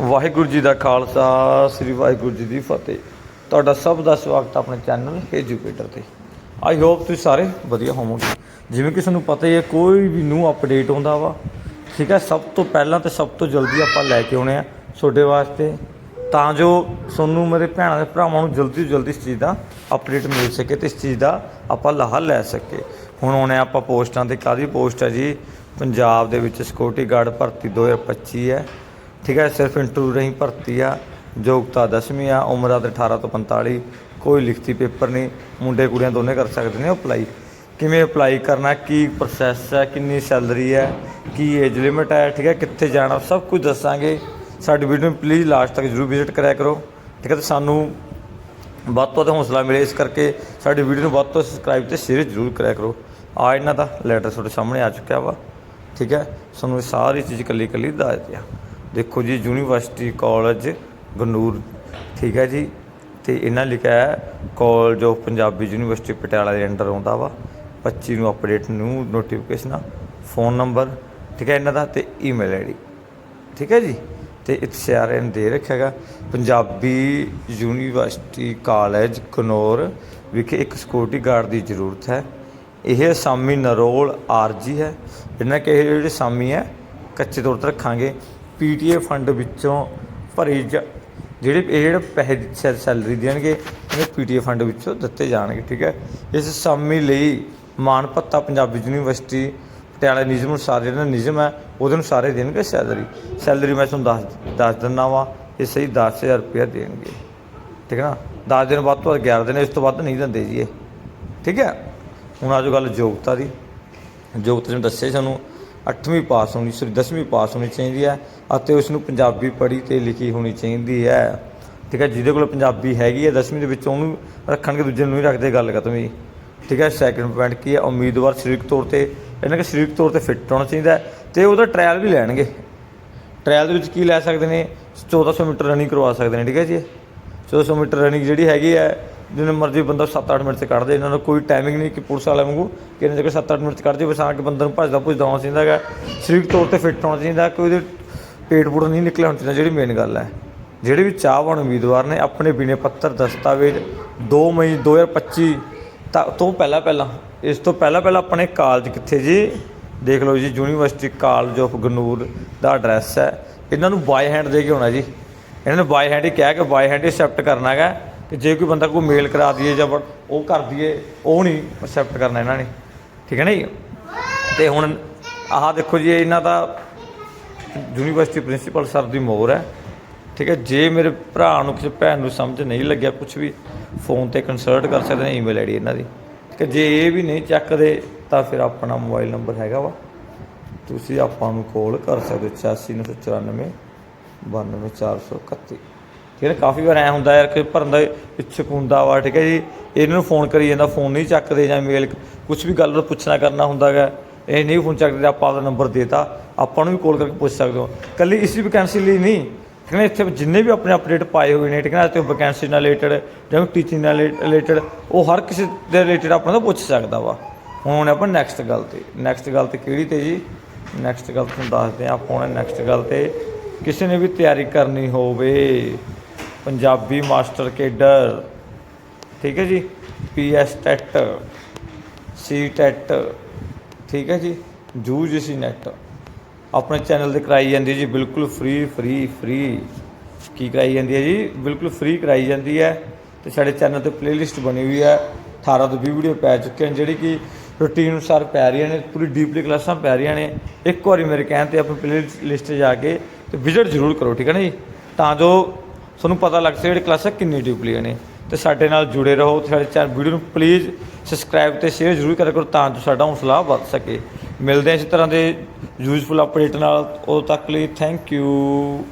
ਵਾਹਿਗੁਰੂ ਜੀ ਦਾ ਖਾਲਸਾ, ਸ੍ਰੀ ਵਾਹਿਗੁਰੂ ਜੀ ਦੀ ਫਤਿਹ। ਤੁਹਾਡਾ ਸਭ ਦਾ ਸਵਾਗਤ ਆਪਣੇ ਚੈਨਲ ਐਜੂਕੇਟਰ ਤੇ। ਆਈ ਹੋਪ ਤੁਸੀਂ ਸਾਰੇ ਵਧੀਆ ਹੋਵੋਗੇ। ਜਿਵੇਂ ਕਿ ਤੁਹਾਨੂੰ ਪਤਾ ਹੀ ਹੈ, ਕੋਈ ਵੀ ਨਿਊ ਅਪਡੇਟ ਆਉਂਦਾ ਵਾ, ਠੀਕ ਹੈ, ਸਭ ਤੋਂ ਪਹਿਲਾਂ ਤੇ ਸਭ ਤੋਂ ਜਲਦੀ ਆਪਾਂ ਲੈ ਕੇ ਆਉਣੇ ਆ ਤੁਹਾਡੇ ਵਾਸਤੇ। ਤਾਂ ਜੋ ਤੁਹਾਨੂੰ ਮੇਰੇ ਭੈਣਾਂ ਦੇ ਭਰਾਵਾਂ ਨੂੰ ਜਲਦੀ ਤੋਂ ਜਲਦੀ ਇਸ ਚੀਜ਼ ਦਾ ਅਪਡੇਟ ਮਿਲ ਸਕੇ ਤੇ ਇਸ ਚੀਜ਼ ਦਾ ਆਪਾਂ ਲਾਹਾ ਲੈ ਸਕੀਏ ਹੁਣ ਆਉਣੇ ਆਪਾਂ ਪੋਸਟਾਂ ਤੇ ਕਾਦੀ ਪੋਸਟ ਹੈ ਜੀ? ਪੰਜਾਬ ਦੇ ਵਿੱਚ ਸਿਕਿਉਰਿਟੀ ਗਾਰਡ ਭਰਤੀ 2025 ਹੈ। ਠੀਕ ਹੈ, ਸਿਰਫ ਇੰਟਰਵਿਊ ਰਹੀ ਭਰਤੀ ਆ, ਯੋਗਤਾ ਦਸਵੀਂ ਆ, ਉਮਰ ਆ 18 ਤੋਂ 45 ਕੋਈ ਲਿਖਤੀ ਪੇਪਰ ਨਹੀਂ, ਮੁੰਡੇ ਕੁੜੀਆਂ ਦੋਨੇ ਕਰ ਸਕਦੇ ਨੇ ਅਪਲਾਈ ਕਿਵੇਂ ਅਪਲਾਈ ਕਰਨਾ, ਕੀ ਪ੍ਰੋਸੈਸ ਹੈ, ਕਿੰਨੀ ਸੈਲਰੀ ਹੈ, ਕੀ ਏਜ ਲਿਮਿਟ ਹੈ, ਠੀਕ ਹੈ, ਕਿੱਥੇ ਜਾਣਾ, ਸਭ ਕੁਝ ਦੱਸਾਂਗੇ। ਸਾਡੀ ਵੀਡੀਓ ਨੂੰ ਪਲੀਜ਼ ਲਾਸਟ ਤੱਕ ਜਰੂਰ ਵਿਜ਼ਿਟ ਕਰਿਆ ਕਰੋ, ਠੀਕ ਹੈ, ਤੇ ਸਾਨੂੰ ਵੱਧ ਤੋਂ ਵੱਧ ਹੌਸਲਾ ਮਿਲੇ, ਇਸ ਕਰਕੇ ਸਾਡੀ ਵੀਡੀਓ ਨੂੰ ਵੱਧ ਤੋਂ ਸਬਸਕ੍ਰਾਈਬ ਤੇ ਸ਼ੇਅਰ ਜ਼ਰੂਰ ਕਰਿਆ ਕਰੋ। ਆ ਇਹਨਾਂ ਦਾ ਲੈਟਰ ਤੁਹਾਡੇ ਸਾਹਮਣੇ ਆ ਚੁੱਕਿਆ ਵਾ, ਠੀਕ ਹੈ, ਤੁਹਾਨੂੰ ਇਹ ਸਾਰੀ ਚੀਜ਼ ਕੱਲੀ ਕੱਲੀ ਦੱਸ ਦਿਆ। ਦੇਖੋ ਜੀ, ਯੂਨੀਵਰਸਿਟੀ, ਕਾਲਜ ਗਨੂਰ ਠੀਕ ਹੈ ਜੀ। ਤੇ ਇਹਨਾਂ ਲਿਖਿਆ ਹੈ, college of Punjabi university Patiala ਦੇ ਅੰਡਰ ਆਉਂਦਾ ਵਾ। 25 ਨੂੰ update new notification phone number ਠੀਕ ਹੈ ਇਹਨਾਂ ਦਾ, ਤੇ ਈਮੇਲ ਆਈਡੀ ਠੀਕ ਹੈ ਜੀ। ਤੇ ਇਤਿਹਾਰ ਨੇ ਦੇ ਰੱਖਿਆ ਹੈਗਾ। ਪੰਜਾਬੀ ਯੂਨੀਵਰਸਿਟੀ ਕਾਲਜ, ਕਨੌਰ ਵਿਖੇ ਇੱਕ ਸਿਕਿਉਰਿਟੀ ਗਾਰਡ ਦੀ ਜ਼ਰੂਰਤ ਹੈ। ਇਹ ਸਾਮੀ ਨਰੋਲ ਆਰਜੀ ਹੈ। ਇਹਨਾਂ ਕਿ ਇਹ ਜਿਹੜੇ ਸਾਮੀ ਹੈ, ਕੱਚੇ ਤੌਰ ਤੇ ਰੱਖਾਂਗੇ। ਪੀਟੀਏ ਫੰਡ ਵਿੱਚੋਂ ਭਰੀ ਜਾ- ਜਿਹੜੇ, ਇਹ ਜਿਹੜੇ ਪੈਸੇ ਸੈ- ਸੈਲਰੀ ਦੇਣਗੇ ਇਹ ਪੀਟੀਏ ਫੰਡ ਵਿੱਚੋਂ ਦਿੱਤੇ ਜਾਣਗੇ, ਠੀਕ ਹੈ? ਇਸ ਸਾਮੀ ਲਈ ਮਾਨ ਭੱਤਾ ਪੰਜਾਬੀ ਯੂਨੀਵਰਸਿਟੀ, ਪਟਿਆਲਾ ਨਿਯਮ ਅਨੁਸਾਰ ਜਿਹੜਾ ਨਿਯਮ ਹੈ, ਉਹਦੇ ਅਨੁਸਾਰ ਹੀ ਦੇਣਗੇ ਸੈਲਰੀ। ਸੈਲਰੀ ਮੈਂ ਤੁਹਾਨੂੰ ਦੱਸ ਦੱਸ ਦਿੰਦਾ ਵਾਂ, ਇਹ ਸਹੀ 10000 ਰੁਪਏ ਦੇਣਗੇ। ਠੀਕ ਹੈ ਨਾ? 10 ਦਿਨ ਬਾਅਦ ਤੋਂ ਬਾਅਦ 11 ਦਿਨ, ਇਸ ਤੋਂ ਵੱਧ ਨਹੀਂ ਦਿੰਦੇ ਜੀ ਇਹ। ਠੀਕ ਹੈ? ਹੁਣ ਆਜੋ ਗੱਲ ਯੋਗਤਾ ਦੀ। ਯੋਗਤਾ ਜਿਵੇਂ ਦੱਸਿਆ ਸਾਨੂੰ 8ਵੀਂ ਪਾਸ ਹੋਣੀ, ਸੌਰੀ 10ਵੀਂ ਪਾਸ ਹੋਣੀ ਚਾਹੀਦੀ ਹੈ ਅਤੇ ਉਸ ਨੂੰ ਪੰਜਾਬੀ ਪੜ੍ਹੀ ਤੇ ਲਿਖੀ ਹੋਣੀ ਚਾਹੀਦੀ ਹੈ। ਠੀਕ ਹੈ, ਜਿਹਦੇ ਕੋਲ ਪੰਜਾਬੀ ਹੈਗੀ ਹੈ 10ਵੀਂ ਦੇ ਵਿੱਚ ਉਹਨੂੰ ਰੱਖਣਗੇ, ਦੂਜੇ ਨੂੰ ਨਹੀਂ ਰੱਖਦੇ ਗੱਲ ਖਤਮ ਜੀ। ਠੀਕ ਹੈ ਸੈਕੰਡ ਪੁਆਇੰਟ ਕੀ ਹੈ? ਉਮੀਦਵਾਰ ਸਰੀਰਕ ਤੌਰ ਤੇ, ਇਹਨਾਂ ਕਿ ਸਰੀਰਕ ਤੌਰ ਤੇ ਫਿੱਟ ਹੋਣਾ ਚਾਹੀਦਾ ਹੈ ਤੇ ਉਹਦਾ ਟ੍ਰਾਇਲ ਵੀ ਲੈਣਗੇ। ਟ੍ਰਾਇਲ ਦੇ ਵਿੱਚ ਕੀ ਲੈ ਸਕਦੇ ਨੇ? 1400 ਮੀਟਰ ਰਨਿੰਗ ਕਰਵਾ ਸਕਦੇ ਨੇ, ਠੀਕ ਹੈ ਜੀ। 1400 ਮੀਟਰ ਰਨਿੰਗ ਜਿਹੜੀ ਹੈਗੀ ਹੈ ਜਿੰਨੇ ਮਰਜ਼ੀ ਬੰਦਾ 7-8 ਮਿੰਟ 'ਚ ਕੱਢ ਦੇ, ਇਹਨਾਂ ਨੂੰ ਕੋਈ ਟਾਈਮਿੰਗ ਨਹੀਂ ਕਿ ਪੁਲਿਸ ਵਾਲਿਆਂ ਵਾਂਗੂ ਕਿ ਇਹਨਾਂ ਜੇ 7-8 ਮਿੰਟ 'ਚ ਕੱਢ ਜੇ ਬਸ ਆ ਕੇ ਬੰਦੇ ਨੂੰ ਭੱਜਦਾ ਭੁੱਜਦਾ ਹੋਣਾ ਚਾਹੀਦਾ ਹੈਗਾ। ਸਰੀਰਕ ਤੌਰ ਤੇ ਫਿੱਟ ਹੋਣਾ ਚਾਹੀਦਾ, ਕੋਈ ਉਹਦੇ ਪੇਟ ਪੂੜ ਨਹੀਂ ਨਿਕਲਿਆ ਹੋਣਾ ਚਾਹੀਦਾ, ਜਿਹੜੀ ਮੇਨ ਗੱਲ ਹੈ। ਜਿਹੜੇ ਵੀ ਚਾਹਵਾਨ ਉਮੀਦਵਾਰ ਨੇ, ਆਪਣੇ ਬਿਨੇ ਪੱਤਰ, ਦਸਤਾਵੇਜ਼ 2 ਮਈ 2025 ਤਾਂ ਤੋਂ ਪਹਿਲਾਂ ਪਹਿਲਾਂ, ਇਸ ਤੋਂ ਪਹਿਲਾਂ ਪਹਿਲਾਂ ਆਪਣੇ ਕਾਲਜ ਕਿੱਥੇ ਜੀ? ਦੇਖ ਲਓ ਜੀ, ਯੂਨੀਵਰਸਿਟੀ ਕਾਲਜ ਆਫ ਗਨੂਰ ਦਾ ਐਡਰੈਸ ਹੈ। ਇਹਨਾਂ ਨੂੰ ਬਾਈ ਹੈਂਡ ਦੇ ਕੇ ਆਉਣਾ ਜੀ। ਇਹਨਾਂ ਨੇ ਬਾਈ ਹੈਂਡ ਹੀ ਕਿਹਾ ਕਿ ਬਾਈ ਹੈਂਡ ਹੀ ਅਕਸੈਪਟ ਕਰਨਾ ਹੈਗਾ। ਕਿ ਜੇ ਕੋਈ ਬੰਦਾ ਕੋਈ ਮੇਲ ਕਰਾ ਦਈਏ ਜਾਂ ਵਟ- ਉਹ ਕਰ ਦਈਏ, ਉਹ ਨਹੀਂ ਅਕਸੈਪਟ ਕਰਨਾ ਇਹਨਾਂ ਨੇ। ਠੀਕ ਹੈ ਨਾ ਜੀ? ਤੇ ਹੁਣ ਆਹ ਦੇਖੋ ਜੀ ਇਹਨਾਂ ਦਾ ਯੂਨੀਵਰਸਿਟੀ ਪ੍ਰਿੰਸੀਪਲ ਸਰ ਦੀ ਮੋਹਰ ਹੈ। ਠੀਕ ਹੈ, ਜੇ ਮੇਰੇ ਭਰਾ ਨੂੰ ਕਿਸੇ ਭੈਣ ਨੂੰ ਸਮਝ ਨਹੀਂ ਲੱਗਿਆ ਕੁਝ ਵੀ, ਫੋਨ ਤੇ ਕੰਸਲਟ ਕਰ ਸਕਦੇ ਨੇ ਈਮੇਲ ਆਈਡੀ ਇਹਨਾਂ ਦੀ। ਠੀਕ ਜੇ ਇਹ ਵੀ ਨਹੀਂ ਚੱਕਦੇ, ਤਾਂ ਫਿਰ ਆਪਣਾ ਮੋਬਾਈਲ ਨੰਬਰ ਹੈਗਾ ਵਾ। ਤੁਸੀਂ ਆਪਾਂ ਨੂੰ ਕਾਲ ਕਰ ਸਕਦੇ ਹੋ 8694 92431 ਠੀਕ ਹੈ ਕਾਫੀ ਵਾਰ ਐ ਹੁੰਦਾ ਯਾਰ ਕਿ ਭਰਨ ਦਾ ਇੱਛੁਕ ਹੁੰਦਾ ਵਾ, ਠੀਕ ਹੈ ਜੀ। ਇਹਨਾਂ ਨੂੰ ਫੋਨ ਕਰੀ ਜਾਂਦਾ ਫੋਨ ਨਹੀਂ ਚੱਕਦੇ ਜਾਂ ਮੇਲ ਕੁਝ ਵੀ ਗੱਲ ਪੁੱਛਣਾ ਕਰਨਾ ਹੁੰਦਾ ਹੈਗਾ ਇਹ ਨਹੀਂ ਫੋਨ ਚੱਕਦੇ ਤਾਂ ਆਪਾਂ ਦਾ ਨੰਬਰ ਦੇਤਾ। ਆਪਾਂ ਨੂੰ ਵੀ ਕਾਲ ਕਰਕੇ ਪੁੱਛ ਸਕਦੇ ਹੋ। ਕੱਲੀ ਇਸੇ ਵੈਕੈਂਸੀ ਲਈ ਨਹੀਂ। ਠੀਕ ਹੈ ਨਾ, ਇੱਥੇ ਜਿੰਨੇ ਵੀ ਆਪਣੇ ਅਪਡੇਟ ਪਾਏ ਹੋਏ ਨੇ, ਠੀਕ ਹੈ ਨਾ ਤੇ ਵੈਕੈਂਸੀ ਨਾਲ ਰਿਲੇਟਡ ਜਾਂ ਟੀਚਿੰਗ ਨਾਲ ਰਿਲੇਟਡ ਉਹ ਹਰ ਕਿਸੇ ਦੇ ਰਿਲੇਟਡ ਆਪਾਂ ਤੋਂ ਪੁੱਛ ਸਕਦਾ ਵਾ। ਹੁਣ ਆਪਾਂ ਨੈਕਸਟ ਗੱਲ ਤੇ ਨੈਕਸਟ ਗੱਲ ਤੇ ਕਿਹੜੀ ਤੇ ਜੀ? ਨੈਕਸਟ ਗੱਲ ਤੁਹਾਨੂੰ ਦੱਸਦੇ ਹਾਂ, ਆਪਾਂ ਹੁਣ ਨੈਕਸਟ ਗੱਲ ਤੇ। ਕਿਸੇ ਨੇ ਵੀ ਤਿਆਰੀ ਕਰਨੀ ਹੋਵੇ ਪੰਜਾਬੀ ਮਾਸਟਰ ਕੇਡਰ ਠੀਕ ਹੈ ਜੀ? PS TET, C TET. ਠੀਕ ਹੈ ਜੀ? UGC net. ਆਪਣੇ ਚੈਨਲ ਤੇ ਕਰਾਈ ਜਾਂਦੀ ਜੀ, ਬਿਲਕੁਲ ਫ੍ਰੀ ਫ੍ਰੀ ਫ੍ਰੀ ਕੀ ਕਰਾਈ ਜਾਂਦੀ ਹੈ ਜੀ? ਬਿਲਕੁਲ ਫ੍ਰੀ ਕਰਾਈ ਜਾਂਦੀ ਹੈ। ਤੇ ਸਾਡੇ ਚੈਨਲ ਤੇ ਪਲੇਲਿਸਟ ਬਣੀ ਹੋਈ ਹੈ। 18 ਤੋਂ 20 ਵੀਡੀਓ ਪੈ ਚੁੱਕੇ ਨੇ, ਜਿਹੜੀ ਕਿ ਰੂਟੀਨ ਅਨੁਸਾਰ ਪੈ ਰਹੀਆਂ ਨੇ, ਪੂਰੀ ਡੀਪਲੀ ਕਲਾਸਾਂ ਪੈ ਰਹੀਆਂ ਨੇ। ਇੱਕ ਵਾਰੀ ਮੇਰੇ ਕਹਿਣ ਤੇ ਆਪਣੀ ਪਲੇਲਿਸਟ ਤੇ ਜਾ ਕੇ ਤੇ ਵਿਜ਼ਿਟ ਜ਼ਰੂਰ ਕਰੋ, ਠੀਕ ਹੈ ਨਾ ਜੀ? ਤਾਂ ਜੋ ਤੁਹਾਨੂੰ ਪਤਾ ਲੱਗ ਸਕੇ ਜਿਹੜੀ ਕਲਾਸਾਂ ਕਿੰਨੀ ਡੀਪਲੀ ਨੇ। ਤੇ ਸਾਡੇ ਨਾਲ ਜੁੜੇ ਰਹੋ, ਤੇ ਸਾਡੇ ਚੈਨਲ ਵੀਡੀਓ ਨੂੰ ਪਲੀਜ਼ ਸਬਸਕ੍ਰਾਈਬ ਤੇ ਸ਼ੇਅਰ ਜ਼ਰੂਰ ਕਰਿਆ ਕਰੋ ਤਾਂ ਜੋ ਸਾਡਾ ਹੌਸਲਾ ਵੱਧ ਸਕੇ। ਮਿਲਦੇ ਹਾਂ ਇਸ ਤਰ੍ਹਾਂ ਦੇ ਯੂਜ਼ਫੁਲ ਅਪਡੇਟ ਨਾਲ। ਉਦੋਂ ਤੱਕ ਲਈ ਥੈਂਕ ਯੂ